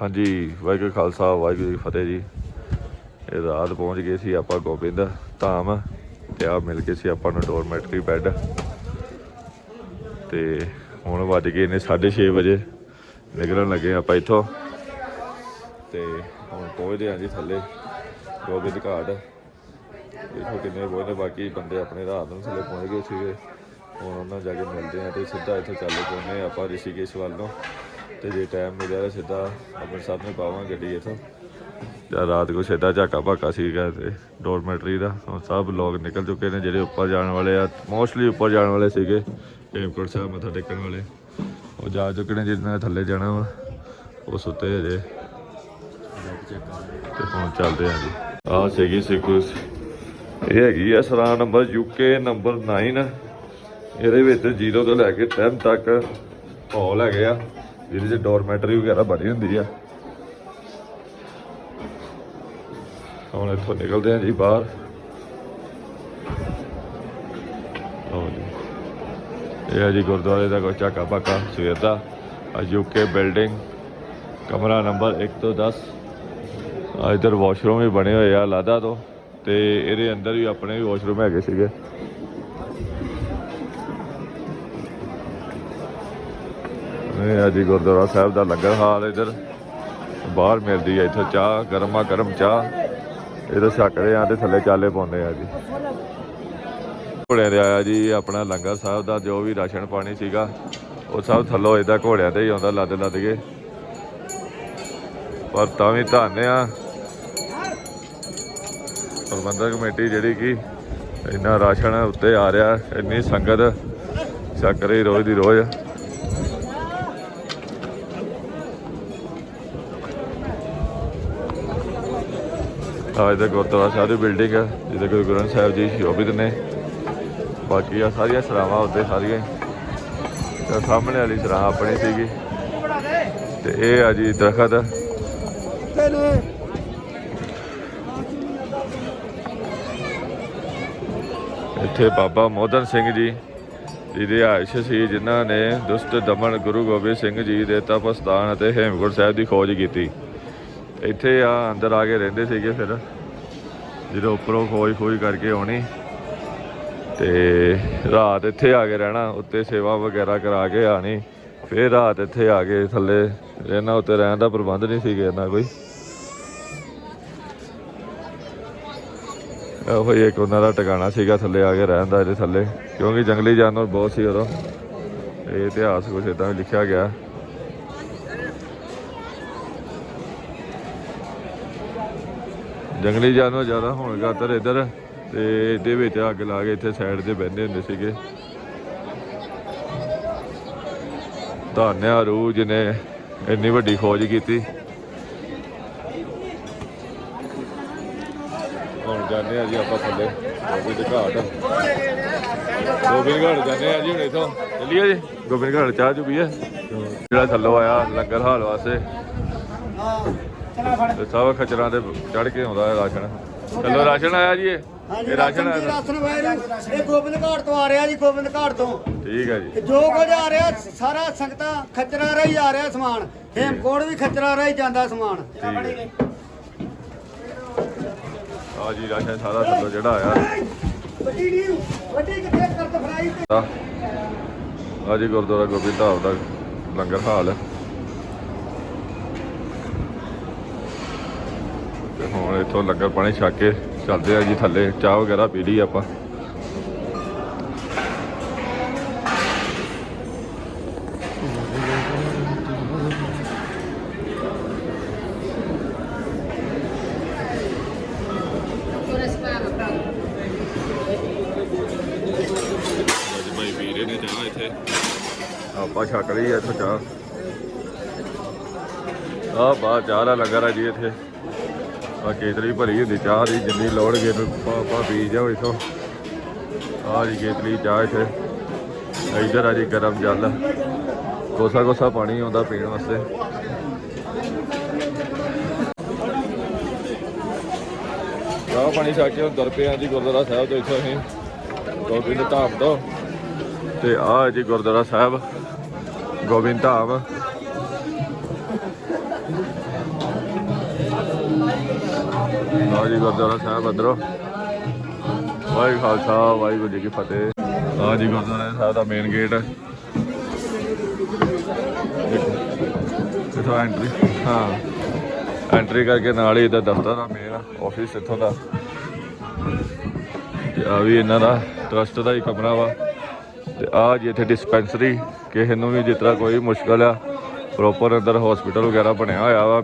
ਹਾਂਜੀ, ਵਾਹਿਗੁਰੂ ਖਾਲਸਾ, ਵਾਹਿਗੁਰੂ ਜੀ ਫਤਿਹ ਜੀ। ਇਹ ਰਾਤ ਪਹੁੰਚ ਗਏ ਸੀ ਆਪਾਂ ਗੋਬਿੰਦ ਧਾਮ ਤੇ ਆ ਮਿਲ ਕੇ ਸੀ ਆਪਾਂ ਨੂੰ ਡੋਰਮੈਟਰੀ ਬੈੱਡ। ਤੇ ਹੁਣ ਵੱਜ ਗਏ ਨੇ 6:30 ਵਜੇ, ਨਿਕਲਣ ਲੱਗੇ ਆਪਾਂ ਇੱਥੋਂ। ਤੇ ਹੁਣ ਪਹੁੰਚਦੇ ਹਾਂ ਜੀ ਥੱਲੇ, ਗੋਬਿੰਦ ਘਾਟ। ਦੇਖੋ ਕਿੰਨੇ ਬਹੁਤ ਨੇ, ਬਾਕੀ ਬੰਦੇ ਆਪਣੇ ਰਾਤ ਨੂੰ ਥੱਲੇ ਪਹੁੰਚ ਗਏ ਸੀਗੇ। ਹੁਣ ਉਹਨਾਂ ਜਾ ਕੇ ਮਿਲਦੇ ਆ ਤੇ ਸਿੱਧਾ ਇੱਥੇ ਚੱਲ ਪਉਂਦੇ ਆਪਾਂ ਰਿਸ਼ੀਕੇਸ਼ ਵੱਲ ਨੂੰ। ਤੇ ਜੇ ਟਾਈਮ ਮਿਲਿਆ ਤਾਂ ਸਿੱਧਾ ਆਪਣੇ ਸਾਹਮਣੇ ਪਾਵਾਂ ਗੱਡੀ ਇੱਥੋਂ। ਤੇ ਰਾਤ ਕੋ ਸਿੱਧਾ ਝਾਕਾ ਭਾਕਾ ਸੀਗਾ ਤੇ ਡੋਰਮੈਟਰੀ ਦਾ। ਹੁਣ ਸਭ ਲੋਕ ਨਿਕਲ ਚੁੱਕੇ ਨੇ ਜਿਹੜੇ ਉੱਪਰ ਜਾਣ ਵਾਲੇ ਆ। ਮੋਸਟਲੀ ਉੱਪਰ ਜਾਣ ਵਾਲੇ ਸੀਗੇ, ਹੇਮਕੁੰਟ ਸਾਹਿਬ ਮੱਥਾ ਟੇਕਣ ਵਾਲੇ। ਉਹ ਜਾ ਚੁੱਕੇ ਨੇ ਜਿਹਨਾਂ ਨੇ ਥੱਲੇ ਜਾਣਾ ਵਾ। ਉਹ ਸੁੱਤੇ ਹਜੇ। ਤੇ ਹੁਣ ਚੱਲਦੇ ਆ ਜੀ। ਆਹ ਸੀਗੀ ਸਿਕੂਸ ਇਹ ਹੈਗੀ ਆ ਸਰਾਂ ਨੰਬਰ ਯੂਕੇ ਨੰਬਰ 9 ਇਹਦੇ ਵਿੱਚ 0 ਤੋਂ ਲੈ ਕੇ 10 ਤੱਕ ਹਾਲ ਹੈਗੇ ਆ। ਜਿਹਦੇ ਚ ਡੋਰਮੈਟਰੀ ਵਗੈਰਾ ਬਣੀ ਹੁੰਦੀ ਆ। ਹੁਣ ਇੱਥੋਂ ਨਿਕਲਦੇ ਆ ਜੀ ਬਾਹਰ। ਲਓ ਜੀ। ਇਹ ਆ ਜੀ ਗੁਰਦੁਆਰੇ ਦਾ ਕੋਈ ਝਾਕਾ ਪਾਕਾ ਸਵੇਰ ਦਾ। ਆ ਯੂਕੇ ਬਿਲਡਿੰਗ ਕਮਰਾ ਨੰਬਰ 1 ਤੋਂ 10 ਆ ਇਧਰ ਵਾਸ਼ਰੂਮ ਵੀ ਬਣੇ ਹੋਏ ਆ, ਲਾਦਾ ਤੋਂ। ਤੇ ਇਹਦੇ ਅੰਦਰ ਵੀ ਆਪਣੇ ਵੀ ਵਾਸ਼ਰੂਮ ਹੈਗੇ ਸੀਗੇ। ਇਹ ਆ ਜੀ, ਗੁਰਦੁਆਰਾ ਸਾਹਿਬ ਦਾ ਲੰਗਰ ਹਾਲ ਇਧਰ। ਬਾਹਰ ਮਿਲਦੀ ਹੈ ਇੱਥੋਂ ਚਾਹ, ਗਰਮਾ ਗਰਮ ਚਾਹ। ਇਹਦੇ ਛਕਦੇ ਆ ਤੇ ਥੱਲੇ ਚਾਲੇ ਪਾਉਂਦੇ ਆ ਜੀ। ਘੋੜਿਆਂ ਦੇ ਆਇਆ ਜੀ, ਆਪਣਾ ਲੰਗਰ ਸਾਹਿਬ ਦਾ, ਜੋ ਵੀ ਰਾਸ਼ਨ ਪਾਣੀ ਸੀਗਾ, ਉਹ ਸਭ ਥੱਲੋਂ ਇਦਾਂ ਘੋੜਿਆਂ ਤੇ ਹੀ ਆਉਂਦਾ, ਲੱਦ ਲੱਦ ਕੇ। ਪਰ ਤਾਂ ਵੀ ਧੰਨ ਆ। ਪ੍ਰਬੰਧਕ ਕਮੇਟੀ ਜਿਹੜੀ ਕਿ ਇੰਨਾ ਰਾਸ਼ਨ ਉੱਤੇ ਆ ਰਿਹਾ, ਇੰਨੀ ਸੰਗਤ ਛਕ ਰਹੀ ਰੋਜ਼ ਦੀ ਰੋਜ਼। ਆ ਇਹਦਾ ਗੁਰਦੁਆਰਾ ਸਾਹਿਬ ਦੀ ਬਿਲਡਿੰਗ ਹੈ ਜਿਹਦੇ ਗੁਰੂ ਗ੍ਰੰਥ ਸਾਹਿਬ ਜੀ ਸ਼ੋਭਿਤ ਨੇ ਬਾਕੀ ਆ ਸਾਰੀਆਂ ਸਰਾਵਾਂ ਉੱਤੇ ਸਾਰੀਆਂ ਤੇ ਸਾਹਮਣੇ ਵਾਲੀ ਸਰਾਹ ਆਪਣੀ ਸੀਗੀ। ਤੇ ਇਹ ਆ ਜੀ ਦਰਖਤ। ਇੱਥੇ ਬਾਬਾ ਮੋਦਨ ਸਿੰਘ ਜੀ ਦੀ ਆਇਸ਼ ਸੀ, ਜਿਨ੍ਹਾਂ ਨੇ ਦੁਸ਼ਟ ਦਮਨ ਗੁਰੂ ਗੋਬਿੰਦ ਸਿੰਘ ਜੀ ਦੇ ਤਪਸਥਾਨ ਅਤੇ ਹੇਮਕੁੰਟ ਸਾਹਿਬ ਦੀ ਖੋਜ ਕੀਤੀ। ਇੱਥੇ ਆ, ਅੰਦਰ ਆ ਕੇ ਰਹਿੰਦੇ ਸੀਗੇ ਫਿਰ। ਜਦੋਂ ਉੱਪਰੋਂ ਖੋਜ ਖੋਜ ਕਰਕੇ ਆਉਣੀ ਤੇ ਰਾਤ ਇੱਥੇ ਆ ਕੇ ਰਹਿਣਾ, ਉੱਤੇ ਸੇਵਾ ਵਗੈਰਾ ਕਰਾ ਕੇ ਆਣੀ ਫਿਰ ਰਾਤ ਇੱਥੇ ਆ ਕੇ ਥੱਲੇ ਰਹਿਣਾ ਉੱਤੇ ਰਹਿਣ ਦਾ ਪ੍ਰਬੰਧ ਨਹੀਂ ਸੀਗਾ ਇਹਨਾਂ ਕੋਈ। ਉਹ ਇੱਕ ਉਹਨਾਂ ਦਾ ਟਿਕਾਣਾ ਸੀਗਾ ਥੱਲੇ ਆ ਕੇ ਰਹਿਣ ਦਾ ਇਹਦੇ ਥੱਲੇ, ਕਿਉਂਕਿ ਜੰਗਲੀ ਜਾਨਵਰ ਬਹੁਤ ਸੀ ਉਦੋਂ। ਇਹ ਇਤਿਹਾਸ ਕੁਛ ਇਦਾਂ ਵੀ ਲਿਖਿਆ ਗਿਆ। ਜੰਗਲੀ ਜਾਨਵਰ ਜ਼ਿਆਦਾ ਹੋਣ ਖਾਤਰ ਇੱਧਰ ਤੇ ਇਹਦੇ ਵਿੱਚ ਅੱਗ ਲਾ ਕੇ ਇੱਥੇ ਸਾਈਡ ਤੇ ਬਹਿੰਦੇ ਹੁੰਦੇ ਸੀਗੇ। ਧੰਨਿਆ ਰੂ ਜਿਹਨੇ ਇੰਨੀ ਵੱਡੀ ਖੋਜ ਕੀਤੀ। ਹੁਣ ਜਾਂਦੇ ਆ ਜੀ ਆਪਾਂ ਥੱਲੇ, ਗੋਬਿੰਦ ਘਾਟ। ਗੋਬਿੰਦ ਘਾਟ ਜਾਂਦੇ ਆ ਜੀ ਹੁਣ ਇਥੋਂ। ਚੱਲੀਏ ਜੀ, ਗੋਬਿੰਦ ਘਾਟ ਚਾਹ ਚੁ ਜਿਹੜਾ ਥੱਲੋਂ ਆਇਆ ਲੰਗਰ ਹਾਲ ਵਾਸਤੇ। ਤੇ ਸਭ ਖਚਰਾਂ ਤੇ ਚੜ ਕੇ ਆਉਂਦਾ ਹੈ ਰਾਸ਼ਨ। ਚਲੋ ਰਾਸ਼ਨ ਆਇਆ ਜੀ ਇਹ? ਇਹ ਰਾਸ਼ਨ ਆਇਆ? ਰਾਸ਼ਨ ਵਾਇਰੂ ਇਹ ਗੋਬਿੰਦ ਘਾਟ ਤੋਂ ਆ ਰਿਹਾ ਜੀ ਗੋਬਿੰਦ ਘਾਟ ਤੋਂ। ਠੀਕ ਹੈ ਜੀ। ਜੋ ਕੁਝ ਆ ਰਿਹਾ ਸਾਰਾ ਸੰਗਤਾਂ ਖੱਚਰਾਂ ਰਹੀ ਆ ਰਿਹਾ ਸਮਾਨ। ਹੇਮਕੋਟ ਵੀ ਖੱਚਰਾਂ ਰਹੀ ਜਾਂਦਾ ਸਮਾਨ। ਠੀਕ ਹੈ ਆ ਜੀ ਰਾਸ਼ਨ ਸਾਰਾ ਥੱਲੋਂ ਜਿਹੜਾ ਆਇਆ। ਵੱਡੀ ਨਹੀਂ ਵੱਡੀ ਕਿੱਥੇ ਕਰਤ ਫਰਾਈ ਤੇ? ਆ ਜੀ ਗੁਰਦੁਆਰਾ ਗੋਬਿੰਦ ਧਾਮ ਦਾ ਲੰਗਰ ਹਾਲ। ਹੈ ਹੁਣ ਇੱਥੋਂ ਲੰਗਰ ਪਾਣੀ ਛਕ ਕੇ ਚੱਲਦੇ ਆ ਜੀ ਥੱਲੇ ਚਾਹ ਵਗੈਰਾ ਪੀ ਲਈ ਆਪਾਂ। ਆਪਾਂ ਛਕ ਲਈ ਇੱਥੋਂ ਚਾਹ। ਆ ਬਾਹਰ ਚਾਹ ਦਾ ਲੰਗਰ ਆ ਜੀ ਇੱਥੇ। ਆ ਕੇਤਲੀ ਭਰੀ ਹੁੰਦੀ, ਚਾਹ ਦੀ ਜਿੰਨੀ ਲੋੜ ਗੇ ਨੂੰ ਆਪਾਂ ਪੀ ਜਾਓ ਇੱਥੋਂ। ਆ ਜੀ ਕੇਤਲੀ ਚਾਹ ਇੱਥੇ। ਇੱਧਰ ਆ ਜੀ ਗਰਮ ਜਲ। ਕੋਸਾ ਕੋਸਾ ਪਾਣੀ ਆਉਂਦਾ ਪੀਣ ਵਾਸਤੇ। ਚਾਹ ਪਾਣੀ ਛਕ ਕੇ ਹੁਣ ਤੁਰ ਗੁਰਦੁਆਰਾ ਸਾਹਿਬ ਤੋਂ ਇੱਥੋਂ ਅਸੀਂ। ਗੋਬਿੰਦ ਧਾਮ ਤੋਂ। ਤੇ ਆ ਜੀ ਗੁਰਦੁਆਰਾ ਸਾਹਿਬ। ਗੋਬਿੰਦ ਧਾਮ। ਲਓ ਜੀ ਗੁਰਦੁਆਰਾ ਸਾਹਿਬ ਅੰਦਰੋਂ। ਵਾਹਿਗੁਰੂ ਖਾਲਸਾ, ਵਾਹਿਗੁਰੂ ਜੀ ਕੀ ਫਤਿਹ। ਆ ਜੀ ਗੁਰਦੁਆਰਾ ਸਾਹਿਬ ਦਾ ਮੇਨ ਗੇਟ ਇੱਥੋਂ ਐਂਟਰੀ ਹਾਂ। ਐਂਟਰੀ ਕਰਕੇ ਨਾਲ ਹੀ ਇਹਦਾ ਦਫ਼ਤਰ ਆ ਮੇਨ ਆਫਿਸ ਇੱਥੋਂ ਦਾ। ਤੇ ਆ ਵੀ ਇਹਨਾਂ ਦਾ ਟਰਸਟ ਦਾ ਹੀ ਕਮਰਾ ਵਾ। ਤੇ ਆ ਜੀ ਇੱਥੇ ਡਿਸਪੈਂਸਰੀ ਕਿਸੇ ਨੂੰ ਵੀ ਜਿਸ ਤਰ੍ਹਾਂ ਕੋਈ ਮੁਸ਼ਕਲ ਆ ਪ੍ਰੋਪਰ ਅੰਦਰ ਹਸਪੀਟਲ ਵਗੈਰਾ ਬਣਿਆ ਹੋਇਆ ਵਾ,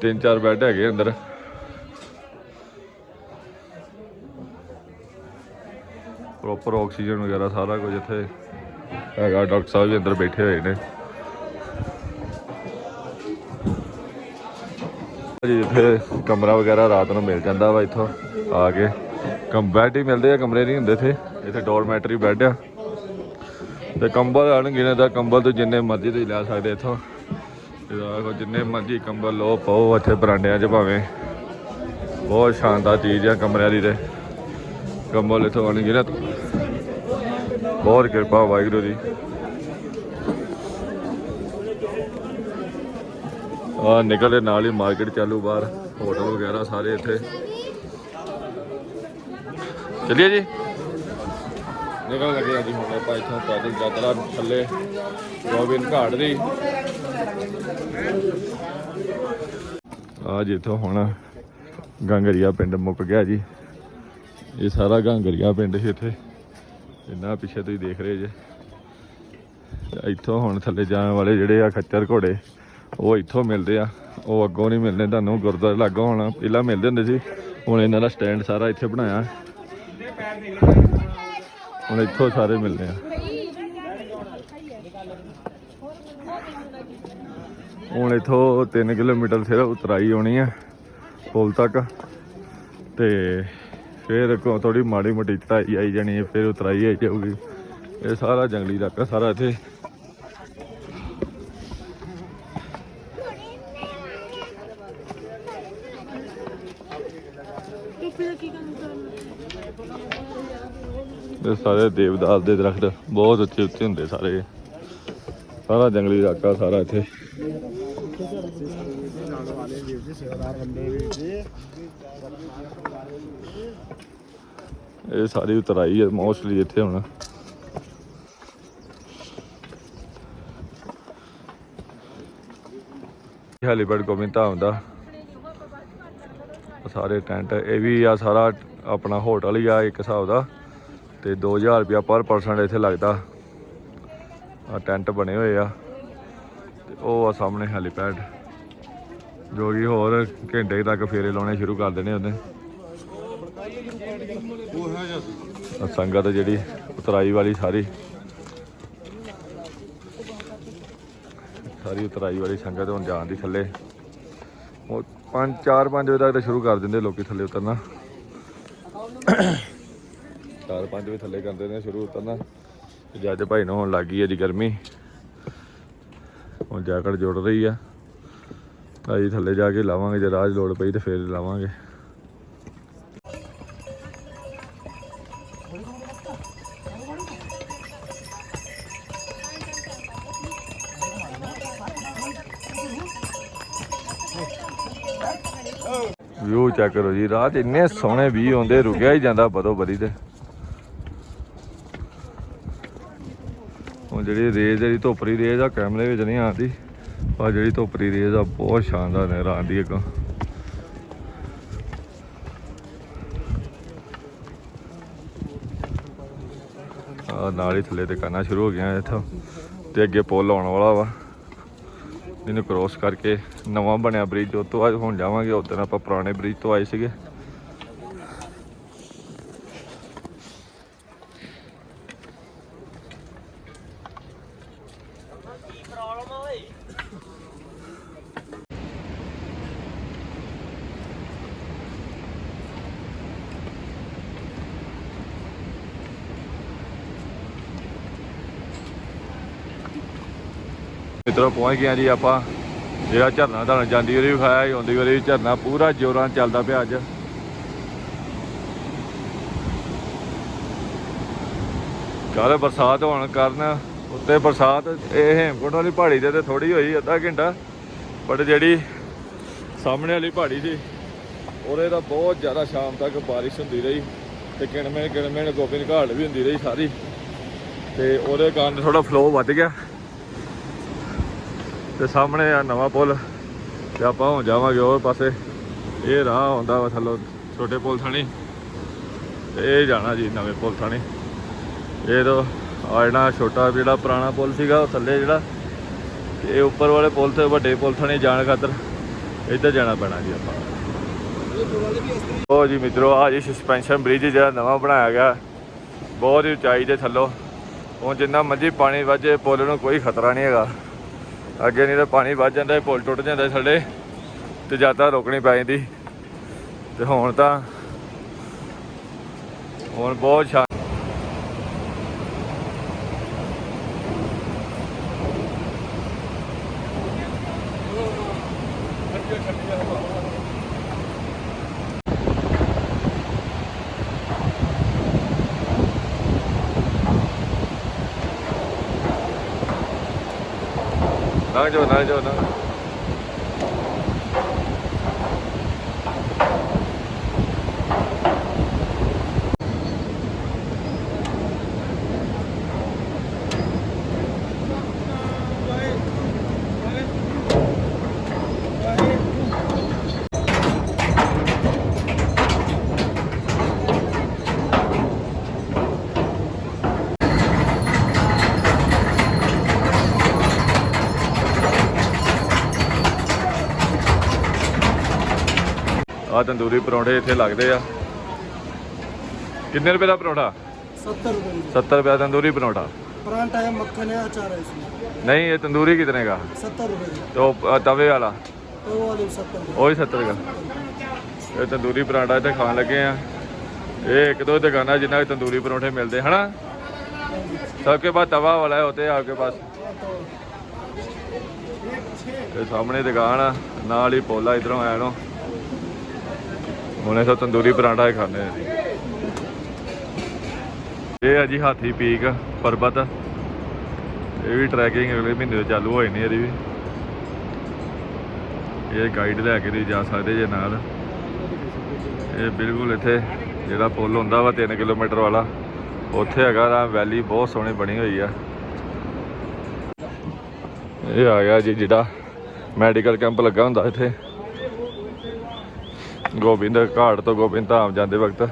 ਤਿੰਨ ਚਾਰ ਬੈੱਡ ਹੈਗੇ ਅੰਦਰ। ਪ੍ਰੋਪਰ ਆਕਸੀਜਨ ਵਗੈਰਾ ਸਾਰਾ ਕੁਝ ਇੱਥੇ ਹੈਗਾ, ਡਾਕਟਰ ਸਾਹਿਬ ਜੀ ਅੰਦਰ ਬੈਠੇ ਹੋਏ ਨੇ। ਜੀ ਇੱਥੇ ਕਮਰਾ ਵਗੈਰਾ ਰਾਤ ਨੂੰ ਮਿਲ ਜਾਂਦਾ ਵਾ ਇੱਥੋਂ ਆ ਕੇ। ਕਮ, ਬੈੱਡ ਹੀ ਮਿਲਦੇ ਆ, ਕਮਰੇ ਨਹੀਂ ਹੁੰਦੇ ਇੱਥੇ। ਇੱਥੇ ਡੋਰਮੈਟਰੀ ਬੈੱਡ ਆ। ਤੇ ਕੰਬਲ ਆਣਗੇ ਨੇ ਤਾਂ ਕੰਬਲ ਤੋਂ ਜਿੰਨੇ ਮਰਜ਼ੀ ਤੁਸੀਂ ਲੈ ਸਕਦੇ ਇੱਥੋਂ। ਇਹਦਾ ਜਿੰਨੇ ਮਰਜ਼ੀ ਕੰਬਲ ਲਓ, ਪਾਓ ਇੱਥੇ ਬਰਾਂਡਿਆਂ 'ਚ ਭਾਵੇਂ। ਬਹੁਤ ਸ਼ਾਨਦਾਰ ਚੀਜ਼ ਆ ਕਮਰਿਆਂ ਦੀ ਤੇ। ਕੰਬਲ ਇੱਥੋਂ ਆਣਗੇ ਨਾ ਬਹੁਤ ਕਿਰਪਾ ਵਾਹਿਗੁਰੂ ਦੀ। ਆ ਨਿਕਲੇ ਨਾਲ ਹੀ ਮਾਰਕੀਟ ਚਾਲੂ, ਬਾਹਰ ਹੋਟਲ ਵਗੈਰਾ ਸਾਰੇ ਇੱਥੇ। ਚਲਿਏ ਜੀ? ਨਿਕਲ ਲੱਗੇ ਆ ਜੀ ਹੁਣ ਆਪਾਂ ਇੱਥੋਂ ਪੈਦਲ ਯਾਤਰਾ ਥੱਲੇ ਗੋਬਿੰਦ ਘਾਟ ਦੀ। ਆ ਜੀ ਇੱਥੋਂ ਹੁਣ ਗੰਗਰੀਆ ਪਿੰਡ ਮੁੱਕ ਗਿਆ ਜੀ। ਇਹ ਸਾਰਾ ਗਾਂਗਰੀਆਂ ਪਿੰਡ ਸੀ ਇੱਥੇ। ਇੰਨਾ ਪਿੱਛੇ ਤੁਸੀਂ ਦੇਖ ਰਹੇ ਜੇ। ਇੱਥੋਂ ਹੁਣ ਥੱਲੇ ਜਾਣ ਵਾਲੇ ਜਿਹੜੇ ਆ ਖੱਚਰ ਘੋੜੇ, ਉਹ ਇੱਥੋਂ ਮਿਲਦੇ ਆ। ਉਹ ਅੱਗੋਂ ਨਹੀਂ ਮਿਲਣੇ, ਤੁਹਾਨੂੰ ਗੁਰਦੁਆਰੇ ਲਾਗੋਂ ਹੁਣ ਪਹਿਲਾਂ ਮਿਲਦੇ ਹੁੰਦੇ ਸੀ। ਹੁਣ ਇਹਨਾਂ ਦਾ ਸਟੈਂਡ ਸਾਰਾ ਇੱਥੇ ਬਣਾਇਆ। ਹੁਣ ਇੱਥੋਂ ਸਾਰੇ ਮਿਲਦੇ ਆ। ਹੁਣ ਇੱਥੋਂ 3 ਕਿਲੋਮੀਟਰ ਸਿਰ ਉਤਰਾਈ ਆਉਣੀ ਆ ਪੁਲ ਤੱਕ। ਤੇ ਫਿਰ ਅੱਗੋਂ ਥੋੜੀ ਮਾੜੀ ਮੋਟੀ ਚੜਾਈ ਆਈ ਜਾਣੀ ਹੈ, ਫਿਰ ਉਤਰਾਈ ਆਈ ਜਾਊਗੀ। ਇਹ ਸਾਰਾ ਜੰਗਲੀ ਇਲਾਕਾ, ਸਾਰਾ ਇੱਥੇ। ਇਹ ਸਾਰੇ ਦੇਵਦਾਸ ਦੇ ਦਰਖਤ ਬਹੁਤ ਉੱਚੇ ਉੱਚੇ ਹੁੰਦੇ ਸਾਰੇ। ਸਾਰਾ ਜੰਗਲੀ ਇਲਾਕਾ, ਸਾਰਾ ਇੱਥੇ। ਇਹ ਸਾਰੀ ਉਤਰਾਈ ਹੈ ਮੋਸਟਲੀ ਇੱਥੇ ਹੁਣ। ਹੈਲੀਪੈਡ ਗੋਬਿੰਦ ਧਾਮ ਦਾ ਸਾਰੇ ਟੈਂਟ, ਇਹ ਵੀ ਆ ਸਾਰਾ ਆਪਣਾ ਹੋਟਲ ਹੀ ਆ ਇੱਕ ਹਿਸਾਬ ਦਾ। ਤੇ 2000 ਰੁਪਿਆ ਪਰ ਪਰਸਨ ਇੱਥੇ ਲੱਗਦਾ। ਆ ਟੈਂਟ ਬਣੇ ਹੋਏ ਆ। ਤੇ ਉਹ ਆ ਸਾਹਮਣੇ ਹੈਲੀਪੈਡ। ਜੋ ਕਿ ਹੋਰ ਘੰਟੇ ਤੱਕ ਫੇਰੇ ਲਾਉਣੇ ਸ਼ੁਰੂ ਕਰ ਦੇਣੇ ਉਹਨੇ ਆਹ ਸੰਗਤ ਜਿਹੜੀ ਉਤਰਾਈ ਵਾਲੀ ਸਾਰੀ। ਸਾਰੀ ਉਤਰਾਈ ਵਾਲੀ ਸੰਗਤ ਹੁਣ ਜਾਣ ਦੀ ਥੱਲੇ। ਉਹ 5 4 5 ਵਜੇ ਤੱਕ ਤਾਂ ਸ਼ੁਰੂ ਕਰ ਦਿੰਦੇ ਲੋਕੀ ਥੱਲੇ ਉਤਰਨਾ। 4 5 ਵਜੇ ਥੱਲੇ ਕਰਦੇ ਨੇ ਸ਼ੁਰੂ ਉਤਰਨਾ। ਤੇ ਜੱਜ ਭਾਈ ਨੂੰ ਹੁਣ ਲੱਗ ਗਈ ਹੈ ਜੀ ਗਰਮੀ। ਹੁਣ ਜਾਕਟ ਜੁੜ ਰਹੀ ਆ। ਅਸੀਂ ਥੱਲੇ ਜਾ ਕੇ ਲਾਵਾਂਗੇ ਜੇ ਰਾਜ ਲੋੜ ਪਈ ਤੇ ਫੇਰ ਲਾਵਾਂਗੇ ਵਿਊ ਚੈੱਕ ਕਰੋ ਜੀ ਰਾਹ ਚ ਇੰਨੇ ਸੋਹਣੇ ਵੀ ਆਉਂਦੇ, ਰੁਕਿਆ ਹੀ ਜਾਂਦਾ ਬਦੋ ਬਦੀ ਤੇ। ਹੁਣ ਜਿਹੜੀ ਰੇਜ ਜਿਹੜੀ ਧੁੱਪਰੀ ਰੇਜ ਆ, ਕੈਮਰੇ ਵਿੱਚ ਨਹੀਂ ਆਉਂਦੀ, ਪਰ ਜਿਹੜੀ ਧੁੱਪਰੀ ਰੇਜ ਆ, ਬਹੁਤ ਸ਼ਾਨਦਾਰ ਨਜ਼ਰ ਆਉਂਦੀ ਅੱਗੋਂ ਆ ਨਾਲ ਹੀ ਥੱਲੇ ਤੇ ਕਰਨਾ ਸ਼ੁਰੂ ਹੋ ਗਿਆ ਇੱਥੋਂ, ਤੇ ਅੱਗੇ ਪੁਲ ਆਉਣ ਵਾਲਾ ਵਾ। ਜਿਹਨੂੰ ਕ੍ਰੋਸ ਕਰਕੇ ਨਵਾਂ ਬਣਿਆ ਬ੍ਰਿਜ ਉਹ ਤੋਂ ਬਾਅਦ ਹੁਣ ਜਾਵਾਂਗੇ ਉਧਰ ਆਪਾਂ ਪੁਰਾਣੇ ਬ੍ਰਿਜ ਤੋਂ ਆਏ ਸੀਗੇ। ਮਿੱਤਰੋ ਪਹੁੰਚ ਗਏ ਹਾਂ ਜੀ ਆਪਾਂ। ਜਿਹੜਾ ਝਰਨਾ ਤੁਹਾਨੂੰ ਜਾਂਦੀ ਵਾਰੀ ਵਿਖਾਇਆ ਸੀ, ਆਉਂਦੀ ਵਾਰੀ ਵੀ ਝਰਨਾ ਪੂਰਾ ਜੋਰਾਂ ਨਾਲ ਚੱਲਦਾ ਪਿਆ ਅੱਜ। ਕੱਲ ਬਰਸਾਤ ਹੋਣ ਕਾਰਨ ਉੱਤੇ ਬਰਸਾਤ, ਇਹ ਹੇਮਕੁੰਟ ਵਾਲੀ ਪਹਾੜੀ ਦੇ ਤੇ ਥੋੜੀ ਹੋਈ, ਅੱਧਾ ਘੰਟਾ। ਬਟ ਜਿਹੜੀ ਸਾਹਮਣੇ ਵਾਲੀ ਪਹਾੜੀ ਸੀ ਉਹਦੇ ਤਾਂ ਬਹੁਤ ਜ਼ਿਆਦਾ ਸ਼ਾਮ ਤੱਕ ਬਾਰਿਸ਼ ਹੁੰਦੀ ਰਹੀ ਤੇ ਕਿਣਮੇ ਕਿਣਮੇ ਗੋਬਿੰਦ ਘਾਟ ਵੀ ਹੁੰਦੀ ਰਹੀ ਸਾਰੀ। ਤੇ ਉਹਦੇ ਕਾਰਨ ਥੋੜਾ ਫਲੋ ਵੱਧ ਗਿਆ। ਤੇ ਸਾਹਮਣੇ ਆ ਨਵਾਂ ਪੁਲ ਤੇ ਆਪਾਂ ਹੁਣ ਜਾਵਾਂਗੇ ਉਹ ਪਾਸੇ। ਇਹ ਰਾਹ ਆਉਂਦਾ ਵਾ ਥੱਲੋਂ ਛੋਟੇ ਪੁਲ ਥਾਣੀ। ਤੇ ਇਹ ਜਾਣਾ ਜੀ ਨਵੇਂ ਪੁਲ ਥਾਣੀ। ਇਹ ਤੋਂ ਆ ਜਿਹੜਾ ਛੋਟਾ ਜਿਹੜਾ ਪੁਰਾਣਾ ਪੁਲ ਸੀਗਾ ਉਹ ਥੱਲੇ ਜਿਹੜਾ ਇਹ ਉੱਪਰ ਵਾਲੇ ਪੁਲ ਤੇ ਵੱਡੇ ਪੁਲ ਥਾਣੀ ਜਾਣ ਖਾਤਰ ਇੱਧਰ ਜਾਣਾ ਪੈਣਾ ਜੀ ਆਪਾਂ। ਉਹ ਜੀ ਮਿੱਤਰੋ ਆ ਜੀ ਸਸਪੈਂਸ਼ਨ ਬ੍ਰਿਜ ਜਿਹੜਾ ਨਵਾਂ ਬਣਾਇਆ ਗਿਆ। ਬਹੁਤ ਹੀ ਉਚਾਈ ਦੇ ਥੱਲੋਂ। ਹੁਣ ਜਿੰਨਾ ਮਰਜ਼ੀ ਪਾਣੀ ਵੱਜੇ, ਪੁਲ ਨੂੰ ਕੋਈ ਖਤਰਾ ਨਹੀਂ ਹੈਗਾ। ਅੱਗੇ ਨਹੀਂ ਤਾਂ ਪਾਣੀ ਵੱਜ ਜਾਂਦਾ, ਪੁਲ ਟੁੱਟ ਜਾਂਦਾ ਥੱਲੇ ਤੇ ਜ਼ਿਆਦਾ ਰੋਕਣੀ ਪੈ ਜਾਂਦੀ। ਤੇ ਹੁਣ ਤਾਂ ਹੁਣ ਬਹੁਤ ਸ਼ਾਨ ਲੰਘ ਜਾਓ ਆ ਤੰਦੂਰੀ ਪਰੌਂਠੇ ਇੱਥੇ ਲੱਗਦੇ ਆ ਕਿੰਨੇ ਰੁਪਏ ਦਾ ਪਰੌਂਠਾ सत्तर रुपए 70 ਰੁਪਏ ਦਾ ਤੰਦੂਰੀ ਪਰੌਂਠਾ परांठा है मक्खन है अचार है इसमें नहीं ये तंदूरी कितने का सत्तर रुपए का तो अ, तवे वाला तो वो वाले सत्तर रुपए ਉਹ ਹੀ 70 ਦਾ ਇਹ ਤੰਦੂਰੀ ਪਰਾਂਠਾ ਇੱਥੇ ਖਾਣ ਲੱਗੇ ਆ ਇਹ ਇੱਕ ਦੋ ਦੁਕਾਨਾਂ ਜਿਨ੍ਹਾਂ ਵਿੱਚ ਤੰਦੂਰੀ ਪਰੌਂਠੇ ਮਿਲਦੇ ਹਨਾ सबके पास तवा वाला है होते हैं आपके पास ਇਹ ਸਾਹਮਣੇ ਦੁਕਾਨ ਆ ਨਾਲ ਹੀ ਪੋਲਾ ਇਧਰੋਂ ਆਇਆ ਨੂੰ ਹੁਣੇ ਸੋ ਤੰਦੂਰੀ ਪਰਾਂਠਾ ਹੀ ਖਾਣੇ ਜੀ। ਇਹ ਆ ਜੀ ਹਾਥੀ ਪੀਕ ਪਰਬਤ। ਇਹ ਵੀ ਟਰੈਕਿੰਗ ਅਗਲੇ ਮਹੀਨੇ ਤੋਂ ਚਾਲੂ ਹੋਈ ਨਹੀਂ ਇਹਦੀ ਵੀ। ਇਹ ਗਾਈਡ ਲੈ ਕੇ ਤੁਸੀਂ ਜਾ ਸਕਦੇ ਜੇ ਨਾਲ। ਇਹ ਬਿਲਕੁਲ ਇੱਥੇ ਜਿਹੜਾ ਪੁਲ ਹੁੰਦਾ ਵਾ 3 ਕਿਲੋਮੀਟਰ ਵਾਲਾ, ਉੱਥੇ ਹੈਗਾ ਨਾ ਵੈਲੀ ਬਹੁਤ ਸੋਹਣੀ ਬਣੀ ਹੋਈ ਆ। ਇਹ ਆ ਗਿਆ ਜੀ ਜਿਹੜਾ ਮੈਡੀਕਲ ਕੈਂਪ ਲੱਗਾ ਹੁੰਦਾ ਇੱਥੇ। ਗੋਬਿੰਦ ਘਾਟ ਤੋਂ ਗੋਬਿੰਦ ਧਾਮ ਜਾਂਦੇ ਵਕਤ।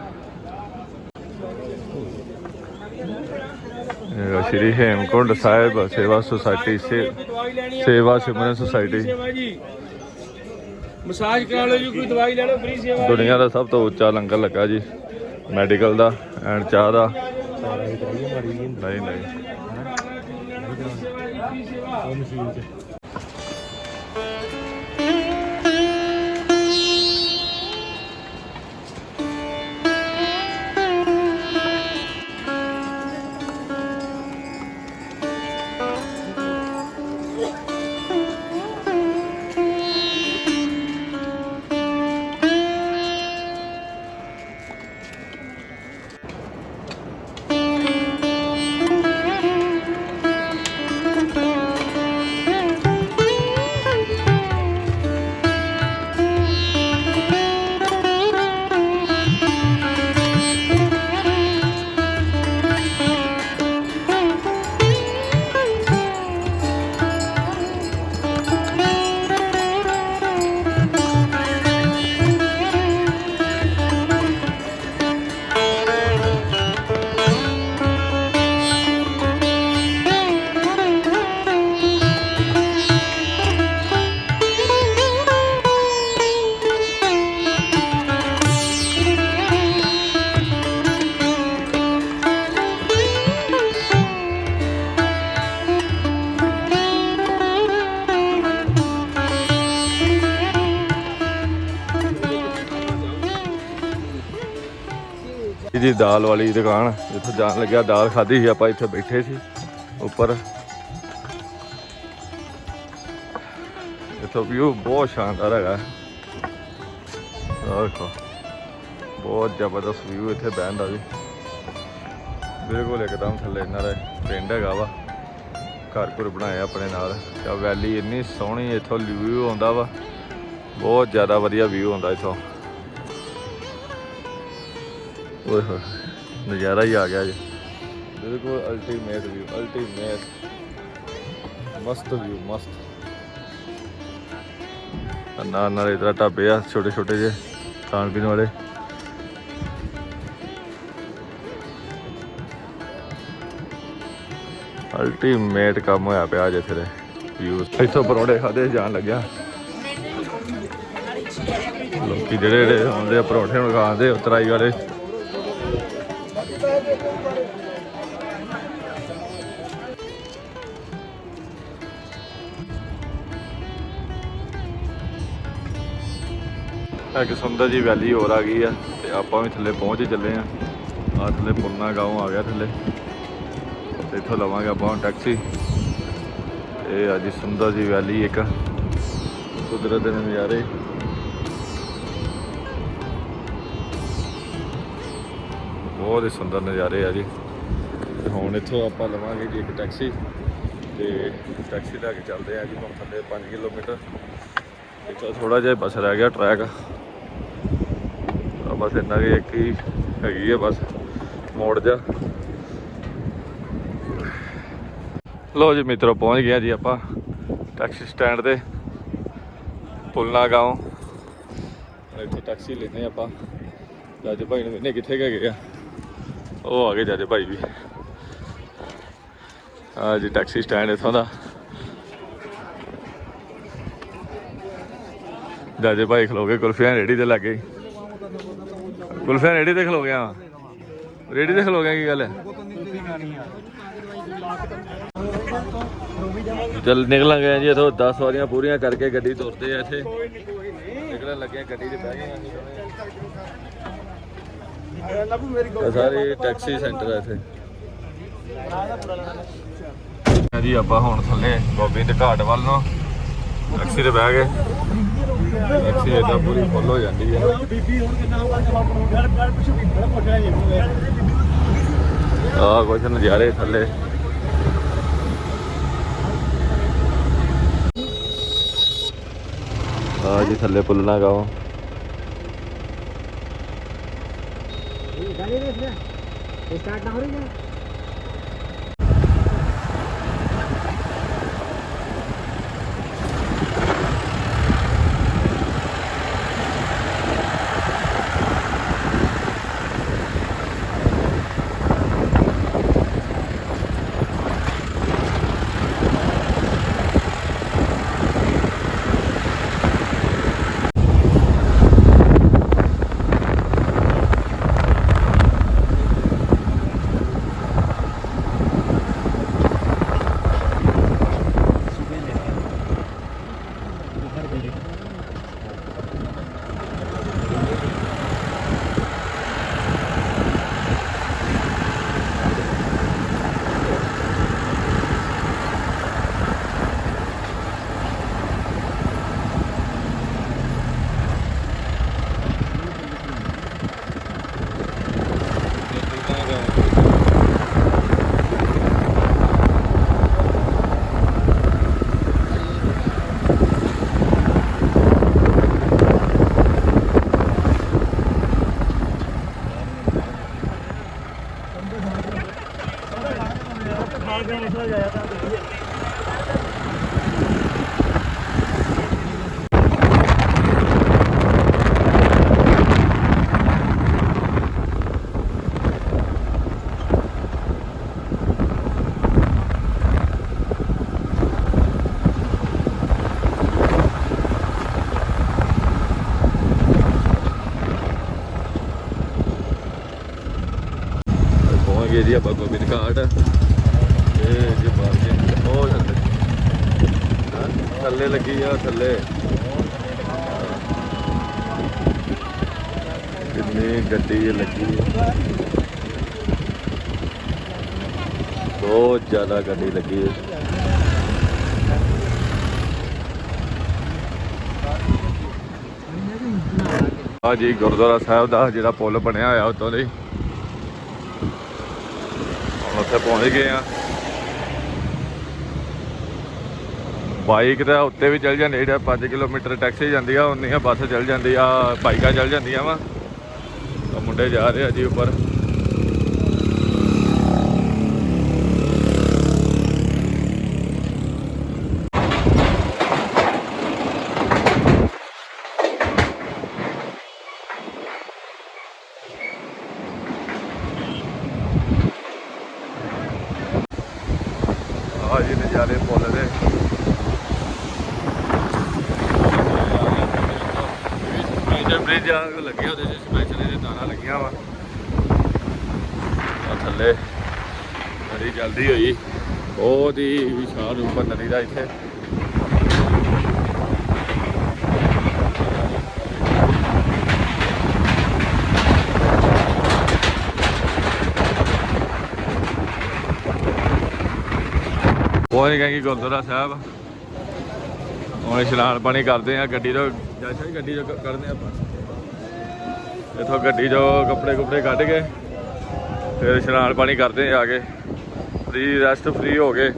ਇਹ ਸ਼੍ਰੀ ਹੇਮਕੁੰਡ ਸਾਹਿਬ ਸੇਵਾ ਸੁਸਾਇਟੀ ਸੇਵਾ ਸਿਮਰਨ ਸੁਸਾਇਟੀ। ਮਸਾਜ ਕਰਾ ਲਓ ਜੀ ਕੋਈ ਦਵਾਈ ਲੈ ਲਓ ਫ੍ਰੀ ਸੇਵਾ ਦੁਨੀਆ ਦਾ ਸਭ ਤੋਂ ਉੱਚਾ ਲੰਗਰ ਲੱਗਾ ਜੀ। ਮੈਡੀਕਲ ਦਾ ਐਂਡ ਚਾਹ ਦਾ। ਨਹੀਂ। ਨਹੀਂ ਇਹ ਦਾਲ ਵਾਲੀ ਦੁਕਾਨ। ਇੱਥੇ ਜਾਣ ਲੱਗਿਆ, ਦਾਲ ਖਾਧੀ ਸੀ, ਆਪਾਂ ਇੱਥੇ ਬੈਠੇ ਸੀ, ਉੱਪਰ। ਇੱਥੋਂ ਵਿਊ ਬਹੁਤ ਸ਼ਾਨਦਾਰ ਹੈਗਾ। ਦੇਖੋ, ਬਹੁਤ ਜ਼ਬਰਦਸਤ ਵਿਊ ਇੱਥੇ ਬਹਿਣ ਦਾ ਵੀ। ਬਿਲਕੁਲ ਇੱਕਦਮ ਥੱਲੇ ਇਹਨਾਂ ਦਾ ਪਿੰਡ ਹੈਗਾ ਵਾ। ਘਰ ਘਰ ਬਣਾਏ ਆਪਣੇ ਨਾਲ। ਤੇ ਵੈਲੀ ਇੰਨੀ ਸੋਹਣੀ ਇੱਥੋਂ ਵਿਊ ਆਉਂਦਾ ਵਾ। ਬਹੁਤ ਜ਼ਿਆਦਾ ਵਧੀਆ ਵਿਊ ਆਉਂਦਾ ਇੱਥੋਂ। ਓਏ ਹੋਏ ਨਜ਼ਾਰਾ ਹੀ ਆ ਗਿਆ ਜੀ। ਬਿਲਕੁਲ ਅਲਟੀਮੇਟ ਵਿਊ ਅਲਟੀਮੇਟ ਮਸਤ ਵਿਊ ਮਸਤ। ਨਾਲ ਨਾਲ ਇਧਰ ਢਾਬੇ ਆ ਛੋਟੇ ਛੋਟੇ ਜਿਹੇ ਖਾਣ ਪੀਣ ਵਾਲੇ। ਅਲਟੀਮੇਟ ਕੰਮ ਹੋਇਆ ਪਿਆ ਅੱਜ ਇੱਥੇ ਦੇ। ਵਿਊਜ਼ ਇੱਥੋਂ ਪਰੌਂਠੇ ਖਾਦੇ ਜਾਣ ਲੱਗਿਆ। ਲੋਕੀ ਜਿਹੜੇ ਜਿਹੜੇ ਆਉਂਦੇ ਆ ਪਰੌਂਠੇ ਹੁਣ ਖਾਂਦੇ ਉਤਰਾਈ ਵਾਲੇ। ਇੱਕ ਸੁੰਦਰ ਜੀ ਵੈਲੀ ਹੋਰ ਆ ਗਈ ਆ, ਤੇ ਆਪਾਂ ਵੀ ਥੱਲੇ ਪਹੁੰਚ ਹੀ ਚੱਲੇ ਆ। ਆ ਥੱਲੇ ਪੁੰਨਾ ਗਾਉਂ ਆ ਗਿਆ ਥੱਲੇ। ਤੇ ਇੱਥੋਂ ਲਵਾਂਗੇ ਆਪਾਂ ਟੈਕਸੀ ਇਹ ਆ ਜੀ ਸੁੰਦਰ ਜੀ ਵੈਲੀ ਇੱਕ। ਕੁਦਰਤ ਦੇ ਨਜ਼ਾਰੇ। ਬਹੁਤ ਹੀ ਸੁੰਦਰ ਨਜ਼ਾਰੇ ਆ ਜੀ। ਹੁਣ ਇੱਥੋਂ ਆਪਾਂ ਲਵਾਂਗੇ ਜੀ ਇੱਕ ਟੈਕਸੀ। ਤੇ ਟੈਕਸੀ ਲੈ ਕੇ ਚੱਲਦੇ ਆ ਜੀ ਹੁਣ ਥੱਲੇ 5 ਕਿਲੋਮੀਟਰ। ਇੱਥੋਂ ਥੋੜਾ ਜਿਹਾ ਬਸ ਰਹਿ ਗਿਆ ਟਰੈਕ। ਬਸ ਇੰਨਾ ਕਿ ਇੱਕ ਹੀ ਹੈਗੀ ਆ ਬਸ, ਮੋੜ ਜਾ। ਲੋ ਜੀ ਮਿੱਤਰੋ, ਪਹੁੰਚ ਗਿਆ ਜੀ ਆਪਾਂ ਟੈਕਸੀ ਸਟੈਂਡ ਤੇ, ਪੁਲਨਾ ਗਾਉਂ। ਇੱਥੇ ਟੈਕਸੀ ਲੈਨੇ ਆਪਾਂ। ਜੱਜ ਭਾਈ ਨੂੰ ਮੈਨੇ ਕਿੱਥੇ ਗਏ ਆ? ਉਹ ਆ ਗਏ ਜੱਜ ਭਾਈ ਵੀ। ਆ ਜੀ ਟੈਕਸੀ ਸਟੈਂਡ ਇੱਥੋਂ ਦਾ। ਜੱਜ ਭਾਈ ਖਲੋਗੇ ਕੁਲਫੀਆਂ ਰੇੜੀ ਤੇ ਲੱਗੇ ਕੁਲਫੀਆਂ ਰੇੜੀ ਤੇ ਖਲੋ ਗਿਆ ਰੇੜੀ ਤੇ ਖਲੋ ਗਿਆ, ਕੀ ਗੱਲ ਹੈ? ਚੱਲ ਨਿਕਲਾਂਗੇ ਜੀ, ਇਥੋਂ 10 ਵਾਰੀਆਂ ਪੂਰੀਆਂ ਕਰਕੇ ਗੱਡੀ ਤੁਰਦੇ ਆ ਇੱਥੇ। ਨਿਕਲਣ ਲੱਗੇ ਗੱਡੀ 'ਚ ਬਹਿ ਗਏ ਇਹ ਸਾਰੀ ਟੈਕਸੀ ਸੈਂਟਰ ਹੈ ਇੱਥੇ। ਜੀ, ਆਪਾਂ ਹੁਣ ਥੱਲੇ ਗੋਬਿੰਦ ਘਾਟ ਵੱਲ ਨੂੰ। ਟੈਕਸੀ ਤੇ ਬਹਿ ਗਏ। ਟੈਕਸੀ ਏਦਾਂ ਪੂਰੀ ਫੁੱਲ ਹੋ ਜਾਂਦੀ ਹੈ ਆ ਕੁਛ ਨਜ਼ਾਰੇ ਥੱਲੇ। ਆ ਜੀ ਥੱਲੇ ਪੁੱਲਣਾ ਗਾਓ। Dali rin na. Restart na ko rin na. ਪਹੁੰਚ ਗਏ ਜੀ ਆਪਾਂ ਗੋਬਿੰਦ ਘਾਟ ਇਹ ਜੀ ਪਾਰਕਿੰਗ ਉਹ ਥੱਲੇ ਥੱਲੇ ਲੱਗੀ ਆ, ਥੱਲੇ। ਕਿੰਨੀ ਗੱਡੀ ਲੱਗੀ। ਹੈ ਬਹੁਤ ਜ਼ਿਆਦਾ ਗੱਡੀ ਲੱਗੀ ਹੈ ਆ ਜੀ ਗੁਰਦੁਆਰਾ ਸਾਹਿਬ ਦਾ ਜਿਹੜਾ ਪੁਲ ਬਣਿਆ ਹੋਇਆ ਉਤੋਂ ਦੀ। ਉੱਥੇ ਪਹੁੰਚ ਗਏ ਆ। ਬਾਈਕ ਦਾ ਉੱਤੇ ਵੀ ਚੱਲ ਜਾਂਦੇ ਹੈ 5 ਕਿਲੋਮੀਟਰ ਟੈਕਸੀ ਜਾਂਦੀ ਆ ਉਨੀ ਆ ਬੱਸ ਚੱਲ ਜਾਂਦੀ ਆ, ਬਾਈਕਾਂ ਚੱਲ ਜਾਂਦੀਆਂ ਵਾ। ਮੁੰਡੇ ਜਾ ਰਹੇ ਆ ਜੀ ਉੱਪਰ। ਪਹੁੰਚ ਗਏ ਕਿ ਗੁਰਦੁਆਰਾ ਸਾਹਿਬ ਹੁਣ ਇਸ਼ਨਾਨ ਪਾਣੀ ਕਰਦੇ ਆ, ਗੱਡੀ ਤੋਂ ਜੈਸਾ ਹੀ ਗੱਡੀ ਤੋਂ ਕ- ਕਰਦੇ ਆਪਾਂ। ਇਥੋਂ ਗੱਡੀ ਤੋਂ ਕੱਪੜੇ ਕੁਪੜੇ ਕੱਢ ਕੇ ਫਿਰ ਇਸ਼ਨਾਨ ਪਾਣੀ ਕਰਦੇ ਆ ਕੇ। ਫ੍ਰੀ ਰੈਸਟ ਫ੍ਰੀ ਹੋ ਗਏ।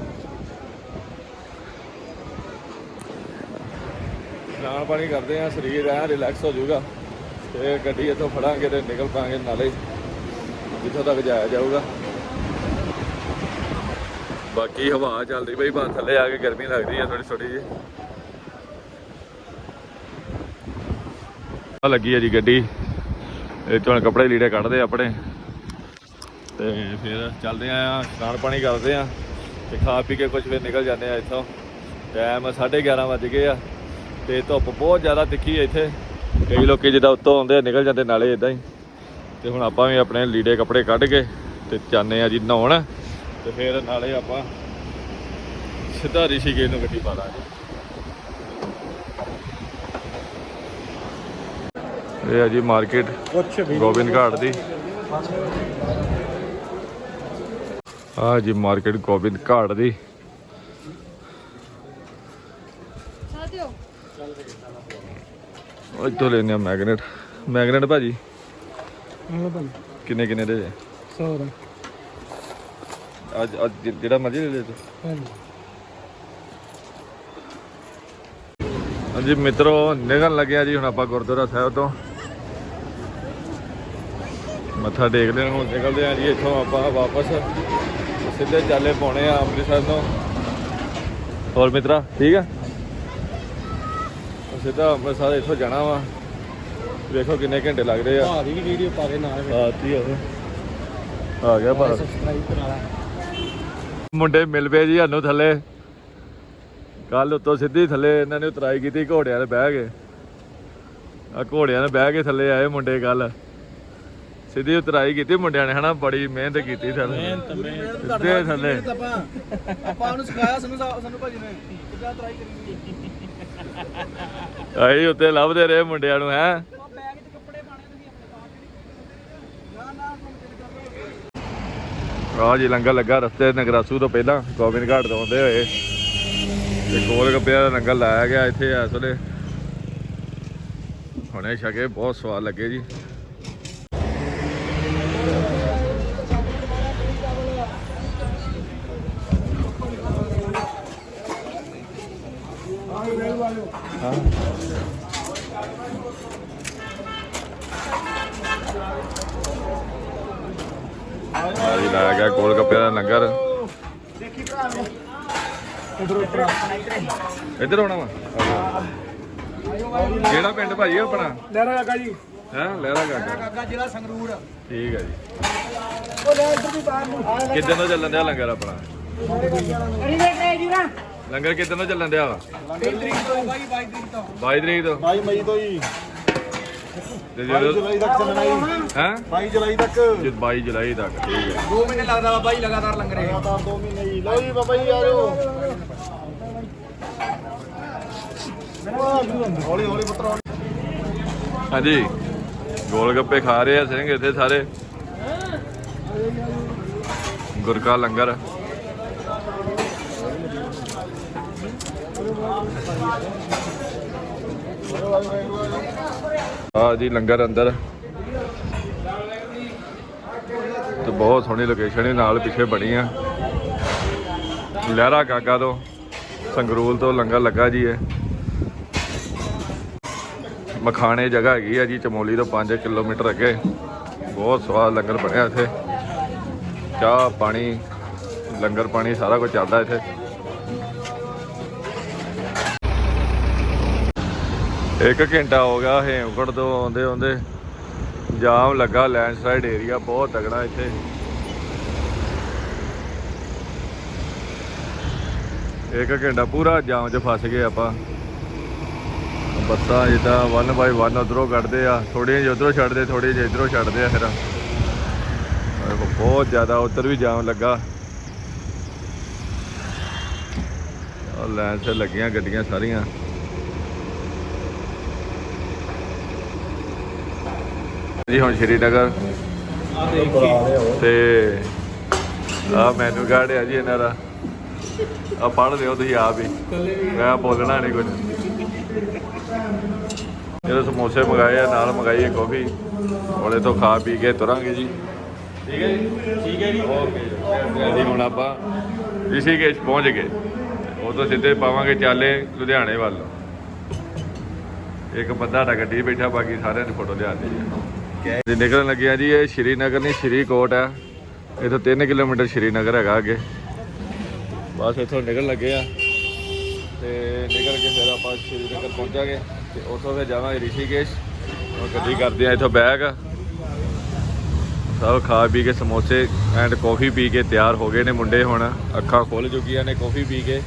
ਇਸ਼ਨਾਨ ਪਾਣੀ ਕਰਦੇ ਆ, ਸਰੀਰ ਐ ਰਿਲੈਕਸ ਹੋ ਜਾਊਗਾ। ਤੇ ਗੱਡੀ ਇੱਥੋਂ ਫੜਾਂਗੇ ਤੇ ਨਿਕਲ ਪਾਂਗੇ ਨਾਲੇ, ਜਿੱਥੋਂ ਤੱਕ ਜਾਇਆ ਜਾਊਗਾ। ਬਾਕੀ ਹਵਾ ਚੱਲਦੀ ਬਈ ਬਾਹਰ ਥੱਲੇ ਆ ਕੇ ਗਰਮੀ ਲੱਗਦੀ ਆ ਥੋੜੀ ਥੋੜੀ ਜੀ ਆ ਲੱਗੀ ਹੈ ਜੀ ਗੱਡੀ। ਇਹ ਚੋਂ ਕੱਪੜੇ ਲੀੜੇ ਕੱਢਦੇ ਆ ਆਪਣੇ। ਤੇ ਫਿਰ ਚੱਲਦੇ ਆ, ਖਾਣ ਪਾਣੀ ਕਰਦੇ ਆ ਤੇ ਖਾ ਪੀ ਕੇ ਕੁਝ ਫਿਰ ਨਿਕਲ ਜਾਂਦੇ ਆ ਇੱਥੋਂ। ਟਾਈਮ 11:30 ਵੱਜ ਗਏ ਆ ਤੇ ਧੁੱਪ ਬਹੁਤ ਜ਼ਿਆਦਾ ਤਿੱਖੀ ਹੈ ਇੱਥੇ। ਕਈ ਲੋਕੀ ਜਿੱਦਾਂ ਉੱਤੋਂ ਆਉਂਦੇ ਆ, ਨਿਕਲ ਜਾਂਦੇ ਨਾਲੇ ਇਦਾਂ ਹੀ। ਤੇ ਹੁਣ ਆਪਾਂ ਵੀ ਆਪਣੇ ਲੀੜੇ ਕੱਪੜੇ ਕੱਢ ਕੇ ਤੇ ਜਾਂਦੇ ਆ ਜੀ ਨਹਾਉਣ। ਤੇ ਫਿਰ ਨਾਲੇ ਆਪਾਂ ਸਿੱਧਾ ਰਿਸ਼ੀਕੇਸ਼ ਨੂੰ ਗੱਡੀ ਪਾ ਲਾਂਗੇ। ਇਹ ਆ ਜੀ ਮਾਰਕੀਟ ਗੋਬਿੰਦ ਘਾਟ ਦੀ। ਆ ਜੀ ਮਾਰਕੀਟ ਗੋਬਿੰਦ ਘਾਟ ਦੀ ਇੱਥੋਂ ਲੈਣੇ ਆ ਮੈਗਨੇਟ। ਮੈਗਨੇਟ ਭਾਜੀ? ਕਿੰਨੇ ਕਿੰਨੇ ਦੇ ਜੇ? 100 ਦਾ ਅੱਜ ਅੱਜ ਜਿ- ਜਿਹੜਾ ਮਰਜ਼ੀ ਲੈ ਲੈ ਤੂੰ ਹਾਂਜੀ। ਹਾਂਜੀ ਮਿੱਤਰੋ ਨਿਕਲਣ ਲੱਗਿਆ ਜੀ ਹੁਣ ਆਪਾਂ ਗੁਰਦੁਆਰਾ ਸਾਹਿਬ ਤੋਂ। ਮੱਥਾ ਟੇਕਦੇ ਹਾਂ ਹੁਣ ਨਿਕਲਦੇ ਆ ਜੀ ਇੱਥੋਂ ਆਪਾਂ ਵਾਪਸ। ਸਿੱਧੇ ਚਾਲੇ ਪਾਉਣੇ ਆ ਅੰਮ੍ਰਿਤਸਰ ਤੋਂ। ਹੋਰ ਮਿੱਤਰਾ ਠੀਕ ਆ? ਸਿੱਧਾ ਅੰਮ੍ਰਿਤਸਰ ਇੱਥੋਂ ਜਾਣਾ ਵਾ। ਵੇਖੋ ਕਿੰਨੇ ਘੰਟੇ ਲੱਗਦੇ ਆ। ਦੀ ਵੀ ਵੀਡੀਓ ਪਾ ਦੇ ਨਾਲ ਆ ਗਿਆ ਭਾਰਤ। ਸਬਸਕ੍ਰਾਈਬ ਕਰਾ ਲਾ। ਮੁੰਡੇ ਮਿਲ ਪਏ ਜੀ ਸਾਨੂੰ ਥੱਲੇ। ਕੱਲ ਉੱਤੋਂ ਸਿੱਧੀ ਥੱਲੇ ਇਹਨਾਂ ਨੇ ਉਤਰਾਈ ਕੀਤੀ ਘੋੜਿਆਂ ਤੇ ਬਹਿ ਕੇ। ਆ ਘੋੜਿਆਂ ਤੇ ਬਹਿ ਕੇ ਥੱਲੇ ਆਏ ਮੁੰਡੇ ਕੱਲ ਸਿੱਧੀ ਉਤਰਾਈ ਕੀਤੀ ਮੁੰਡਿਆਂ ਨੇ ਹਨਾ ਬੜੀ ਮਿਹਨਤ ਕੀਤੀ ਥੱਲੇ ਸਿੱਧੇ ਥੱਲੇ। ਆਪਾਂ। ਆਪਾਂ ਉਹਨੂੰ ਸਿਖਾਇਆ ਸਾਨੂੰ ਸਾਨੂੰ ਭਾਜੀ ਨੇ। ਕਿੱਦਾਂ ਟਰਾਈ ਕਰੀ ਆਈ ਉੱਤੇ ਲੱਭਦੇ ਰਹੇ ਮੁੰਡਿਆਂ ਨੂੰ ਹੈ ਬੈਗ 'ਚ ਕੱਪੜੇ ਪਾਣੇ ਤੁਸੀਂ ਆਪਣੇ ਨਾ ਆਹ ਜੀ, ਲੰਗਰ ਲੱਗਾ ਰਸਤੇ ਨਗਰਾਸੂ ਤੋਂ ਪਹਿਲਾਂ, ਗੋਬਿੰਦ ਘਾਟ ਤੋਂ ਆਉਂਦੇ ਹੋਏ। ਤੇ ਗੋਲ ਗੱਪਿਆਂ ਦਾ ਲੰਗਰ ਲਾਇਆ ਗਿਆ ਇੱਥੇ ਇਸ ਵੇਲੇ ਹੁਣੇ ਛਕੇ, ਬਹੁਤ ਸਵਾਦ ਲੱਗੇ ਜੀ। ਆ ਜੀ ਲਾਇਆ ਗਿਆ ਗੋਲ ਗੱਪਿਆਂ ਦਾ ਲੰਗਰ। ਇੱਧਰ ਆਉਣਾ ਵਾ। ਕਿਹੜਾ ਪਿੰਡ ਭਾਜੀ ਆਪਣਾ? ਲੈਣਾ ਕਾਕਾ ਜੀ। ਹੈ ਲਹਿਰਾ ਗਾਗਾ ਕਾਕਾ ਜ਼ਿਲ੍ਹਾ ਸੰਗਰੂਰ। ਠੀਕ ਹੈ ਜੀ। ਉਹ ਲੈ ਇੱਧਰ ਵੀ ਬਾਹਰ ਨੂੰ। ਕਿੱਦਣ ਤੋਂ ਚੱਲਣ ਦਿਆ ਲੰਗਰ ਆਪਣਾ? ਲੰਗਰ ਕਿੱਦਣ ਤੋਂ ਚੱਲਣ ਦਿਆ ਵਾ? 23 ਤਰੀਕ ਤੋਂ। ਬਾਈ 22 ਤਰੀਕ ਤੋਂ। 22 ਤਰੀਕ ਤੋਂ। 22 ਮਈ ਤੋਂ ਜੀ ਤੇ 22 ਜਦੋਂ ਜੁਲਾਈ ਤੱਕ ਚੱਲਣਾ ਜੀ। ਹੈ? 22 ਜੁਲਾਈ ਤੱਕ। 22 ਜੁਲਾਈ ਤੱਕ ਠੀਕ ਹੈ। 2 ਮਹੀਨੇ ਲੱਗਦਾ ਬਾਬਾ ਜੀ ਲਗਾਤਾਰ ਲੰਗਰ ਇਹ ਲਗਾਤਾਰ 2 ਮਹੀਨੇ ਜੀ। ਲਓ ਜੀ ਬਾਬਾ ਜੀ ਆ ਜਾਓ। ਹੌਲੀ ਹੌਲੀ ਪੁੱਤਰ ਹੌਲੀ। ਹਾਂਜੀ। ਗੋਲ ਗੱਪੇ ਖਾ ਰਹੇ ਆ ਸਿੰਘ ਇੱਥੇ ਸਾਰੇ। ਗੁਰਕਾ ਲੰਗਰ। ਆ ਜੀ ਲੰਗਰ ਅੰਦਰ। ਤੇ ਬਹੁਤ ਸੋਹਣੀ ਲੋਕੇਸ਼ਨ ਹੈ ਨਾਲ ਪਿੱਛੇ ਬਣੀ ਆ। ਲਹਿਰਾ ਗਾਗਾ ਤੋਂ ਸੰਗਰੂਲ ਤੋਂ ਲੰਗਰ ਲੱਗਾ ਜੀ ਇਹ। ਮਖਾਣੇ ਜਗ੍ਹਾ ਹੈਗੀ ਆ ਜੀ, ਚਮੋਲੀ ਤੋਂ 5 ਕਿਲੋਮੀਟਰ ਅੱਗੇ। ਬਹੁਤ ਸਵਾਦ ਲੰਗਰ ਬਣਿਆ ਇੱਥੇ। ਚਾਹ, ਪਾਣੀ, ਲੰਗਰ ਪਾਣੀ ਸਾਰਾ ਕੁਝ ਚੱਲਦਾ ਇੱਥੇ। ਇੱਕ ਘੰਟਾ ਹੋ ਗਿਆ ਹੇਮਕੁੰਟ ਤੋਂ ਆਉਂਦੇ ਆਉਂਦੇ ਜਾਮ ਲੱਗਾ ਲੈਂਡਸਲਾਈਡ ਏਰੀਆ ਬਹੁਤ ਤਗੜਾ ਇੱਥੇ। ਇੱਕ ਘੰਟਾ ਪੂਰਾ ਜਾਮ 'ਚ ਫਸ ਗਏ ਆਪਾਂ। ਬੱਸਾਂ ਜਿੱਦਾਂ 1 ਬਾਈ 1 ਉਧਰੋਂ ਕੱਢਦੇ ਆ ਥੋੜੀਆਂ ਜਿਹੀ ਉਧਰੋਂ ਛੱਡਦੇ ਥੋੜੀਆਂ ਜਿਹੀ ਇਧਰੋਂ ਛੱਡਦੇ ਆ ਫਿਰ। ਬਹੁਤ ਜ਼ਿਆਦਾ ਉੱਧਰ ਵੀ ਜਾਮ ਲੱਗਾ। ਉਹ ਲਾਈਨ 'ਤੇ ਲੱਗੀਆਂ ਗੱਡੀਆਂ ਸਾਰੀਆਂ। ਜੀ ਹੁਣ ਸ਼੍ਰੀਨਗਰ। ਤੇ ਆ ਮੈਨੂ ਕਾਰਡ ਆ ਜੀ ਇਹਨਾਂ ਦਾ। ਆ ਪੜ੍ਹ ਲਿਓ ਤੁਸੀਂ ਆਪ ਹੀ। ਮੈਂ ਬੋਲਣਾ ਨਹੀਂ ਕੁਝ ਇਹਦੇ ਸਮੋਸੇ ਮੰਗਾਏ ਆ ਨਾਲ ਮੰਗਾਈ ਹੈ ਕਾਫੀ ਉਹਦੇ ਤੋਂ ਖਾ ਪੀ ਕੇ ਤੁਰਾਂਗੇ ਜੀ। ਠੀਕ ਹੈ ਜੀ ਠੀਕ ਹੈ ਜੀ। ਓਕੇ ਜੀ। ਹੁਣ ਆਪਾਂ ਰਿਸ਼ੀਕੇਸ਼ ਪਹੁੰਚ ਗਏ। ਉਹ ਤੋਂ ਸਿੱਧੇ ਪਾਵਾਂਗੇ ਚਾਲੇ ਲੁਧਿਆਣੇ ਵੱਲ। ਇੱਕ ਬੰਦਾ ਸਾਡਾ ਗੱਡੀ ਬੈਠਾ ਬਾਕੀ ਸਾਰਿਆਂ ਦੀ ਫੋਟੋ ਲਿਆਦੇ ਜੀ ਜੀ, ਨਿਕਲਣ ਲੱਗਿਆ ਜੀ, ਇਹ ਸ਼੍ਰੀਨਗਰ ਨਹੀਂ, ਸ਼੍ਰੀਕੋਟ ਹੈ ਇਥੋਂ 3 ਕਿਲੋਮੀਟਰ ਸ਼੍ਰੀਨਗਰ ਹੈਗਾ ਅੱਗੇ। ਬਸ ਇੱਥੋਂ ਨਿਕਲਣ ਲੱਗੇ ਆ। ਤੇ ਨਿਕਲ ਕੇ ਫਿਰ ਆਪਾਂ ਸ਼੍ਰੀਨਗਰ ਪਹੁੰਚਾਂਗੇ ਤੇ ਉੱਥੋਂ ਫਿਰ ਜਾਵਾਂਗੇ ਰਿਸ਼ੀਕੇਸ਼। ਉਹ ਗੱਡੀ ਕਰਦੇ ਆ ਇੱਥੋਂ ਬੈਗ। ਸਭ ਖਾ ਪੀ ਕੇ ਸਮੋਸੇ ਐਂਡ ਕਾਫੀ ਪੀ ਕੇ ਤਿਆਰ ਹੋ ਗਏ ਨੇ ਮੁੰਡੇ ਹੁਣ। ਅੱਖਾਂ ਖੁੱਲ ਚੁੱਕੀਆਂ ਨੇ ਕਾਫੀ ਪੀ ਕੇ।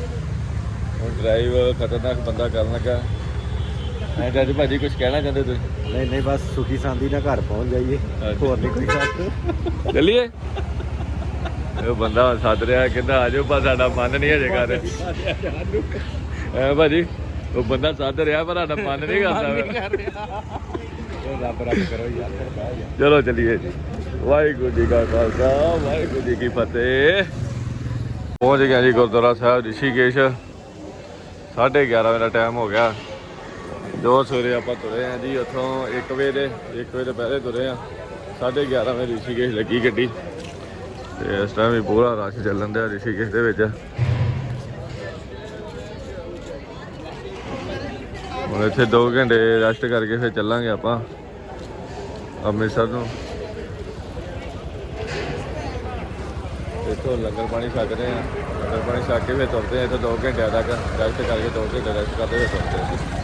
ਹੁਣ ਡਰਾਈਵ ਖਤਰਨਾਕ ਬੰਦਾ ਕਰਨ ਲੱਗਾ। ਐਂਡ ਅੱਜ ਭਾਜੀ ਕੁਝ ਕਹਿਣਾ ਚਾਹੁੰਦੇ ਤੁਸੀਂ? ਨਹੀਂ ਨਹੀਂ ਬਸ ਸੁਖੀ ਸਾਂਦੀ ਨਾਲ ਘਰ ਪਹੁੰਚ ਜਾਈਏ। ਹੋਰ ਨਹੀਂ ਕੋਈ ਗੱਲ ਚੱਲੀਏ? ਉਹ ਬੰਦਾ ਸੱਦ ਰਿਹਾ ਕਹਿੰਦਾ ਆਜੋ ਪਰ ਸਾਡਾ ਮਨ ਨਹੀਂ ਹਜੇ ਕਰ ਰਿਹਾ। ਐ ਭਾਜੀ ਉਹ ਬੰਦਾ ਸੱਦ ਰਿਹਾ ਪਰ ਸਾਡਾ ਮਨ ਨਹੀਂ ਕਰਦਾ ਰੱਬ ਰੱਬ ਕਰੋ ਯਾਰ ਚਲੋ ਚੱਲੀਏ ਜੀ। ਵਾਹਿਗੁਰੂ ਜੀ ਕਾ ਖਾਲਸਾ ਵਾਹਿਗੁਰੂ ਜੀ ਕੀ ਫਤਿਹ। ਪਹੁੰਚ ਗਿਆ ਜੀ ਗੁਰਦੁਆਰਾ ਸਾਹਿਬ ਰਿਸ਼ੀਕੇਸ਼। 11:30 ਵਜੇ ਦਾ ਟਾਈਮ ਹੋ ਗਿਆ। ਜੋ ਸਵੇਰੇ ਆਪਾਂ ਤੁਰੇ ਆ ਜੀ, ਉੱਥੋਂ 1 ਵਜੇ ਦੇ 1 ਵਜੇ ਦੇ ਪਹਿਲੇ ਤੁਰੇ ਆ। 11:30 ਵਜੇ ਰਿਸ਼ੀਕੇਸ਼ ਲੱਗੀ ਗੱਡੀ। ਤੇ ਇਸ ਟਾਈਮ ਵੀ ਪੂਰਾ ਰਸ਼ ਚੱਲਣ ਦਿਆ ਰਿਸ਼ੀਕੇਸ਼ ਦੇ ਵਿੱਚ। ਹੁਣ ਇੱਥੇ 2 ਘੰਟੇ ਰੈਸਟ ਕਰਕੇ ਫਿਰ ਚੱਲਾਂਗੇ ਆਪਾਂ, ਅੰਮ੍ਰਿਤਸਰ ਨੂੰ। ਇੱਥੋਂ ਲੰਗਰ ਪਾਣੀ ਛਕ ਰਹੇ ਆ। ਲੰਗਰ ਪਾਣੀ ਛਕ ਕੇ ਫਿਰ ਤੁਰਦੇ ਆ, ਇੱਥੇ 2 ਘੰਟਿਆਂ ਤੱਕ ਰੈਸਟ ਕਰਕੇ 2 ਘੰਟੇ ਰੈਸਟ ਕਰਦੇ ਫਿਰ ਤੁਰਦੇ ਆ